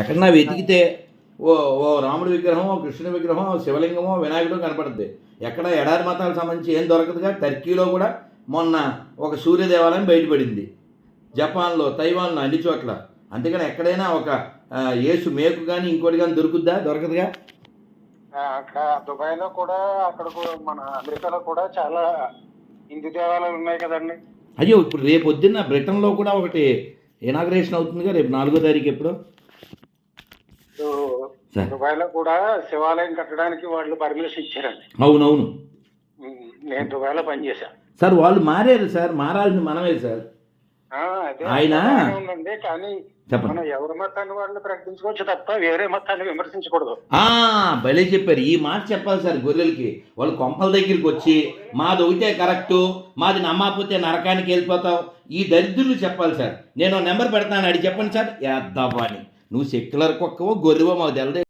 ఎక్కడన్నా వెతికితే ఓ ఓ రాముడి విగ్రహం ఓ కృష్ణుడి విగ్రహం ఓ శివలింగమో వినాయకుడు కనపడుద్ది. ఎక్కడ ఎడారి మతాలకు సంబంధించి ఏం దొరకదుగా టర్కీలో కూడా మొన్న ఒక సూర్య దేవాలయం బయటపడింది. జపాన్లో తైవాన్లో అన్ని చోట్ల. అందుకని ఎక్కడైనా ఒక యేసు మేకు కానీ ఇంకోటి కానీ దొరుకుద్దా దొరకదుగా? దుబాయ్లో కూడా అక్కడ కూడా మన అమెరికాలో కూడా చాలా హిందూ దేవాలయాలు ఉన్నాయి కదండి. అయ్యో ఇప్పుడు రేపు పొద్దున్న బ్రిటన్లో కూడా ఒకటి ఇనాగ్రేషన్ అవుతుందిగా రేపు నాలుగో తారీఖు ఎప్పుడు. దుబాయ్లో కూడా శివాలయం కట్టడానికి వాళ్ళు పర్మిషన్ ఇచ్చారండి. అవునవును. నేను దుబాయ్లో పనిచేశాను సార్ వాళ్ళు మారారు సార్ మారాల్సింది మనమే సార్. ఆయన- కానీ మనం ఎవరి మతాన్ని వాళ్ళు ప్రకటించుకోవచ్చు తప్ప వేరే మతాన్ని విమర్శించకూడదు. ఆ, భలే చెప్పారు. ఈ మాట చెప్పాలి సార్ గొర్రెలకి. వాళ్ళు కొంపల దగ్గరికి వచ్చి మాది ఒకటే కరెక్టు మాది నమ్మకపోతే నరకానికి వెళ్ళిపోతావు. ఈ దరిద్రులు చెప్పాలి సార్. నేను నెంబర్ పెడతాను అడి చెప్పండి సార్. యాద్దవ్వని నువ్వు సెక్యులర్ కుక్కవో గొర్రెవో మాకు తెలదే